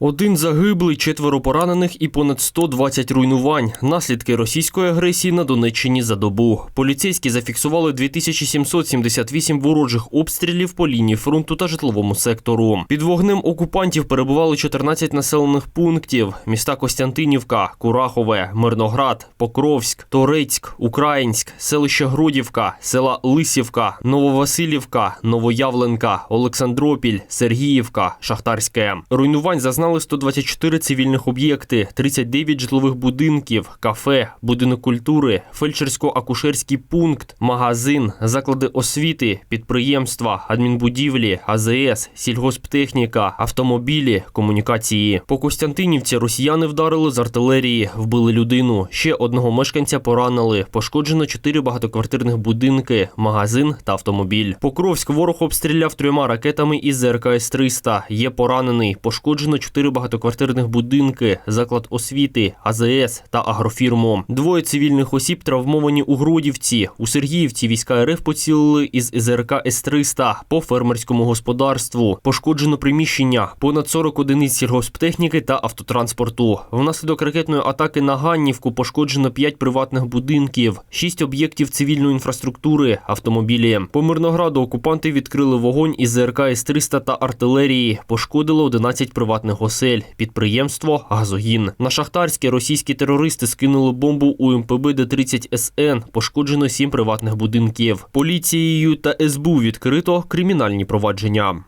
Один загиблий, четверо поранених і понад 120 руйнувань. Наслідки російської агресії на Донеччині за добу. Поліцейські зафіксували 2778 ворожих обстрілів по лінії фронту та житловому сектору. Під вогнем окупантів перебували 14 населених пунктів: міста Костянтинівка, Курахове, Мирноград, Покровськ, Торецьк, Українськ, селище Гродівка, села Лисівка, Нововасилівка, Новоявленка, Олександропіль, Сергіївка, Шахтарське. Руйнувань зазнали 124 цивільних об'єкти, 39 житлових будинків, кафе, будинок культури, фельдшерсько-акушерський пункт, магазин, заклади освіти, підприємства, адмінбудівлі, АЗС, сільгосптехніка, автомобілі, комунікації. По Костянтинівці росіяни вдарили з артилерії, вбили людину. Ще одного мешканця поранили. Пошкоджено чотири багатоквартирних будинки, магазин та автомобіль. Покровськ ворог обстріляв трьома ракетами із РКС 300 Є поранений. Пошкоджено чотири багатоквартирних будинки, заклад освіти, АЗС та агрофірму. Двоє цивільних осіб травмовані у Гродівці. У Сергіївці війська РФ поцілили із ЗРК С-300 по фермерському господарству. Пошкоджено приміщення, понад 40 одиниць сільгосптехніки та автотранспорту. Внаслідок ракетної атаки на Ганнівку пошкоджено 5 приватних будинків, 6 об'єктів цивільної інфраструктури, автомобілі. По Мирнограду окупанти відкрили вогонь із ЗРК С-300 та артилерії. Пошкодило 11 приватних осель, підприємство «Газогін». На Шахтарське російські терористи скинули бомбу у МПБ Д-30 СН. Пошкоджено сім приватних будинків. Поліцією та СБУ відкрито кримінальні провадження.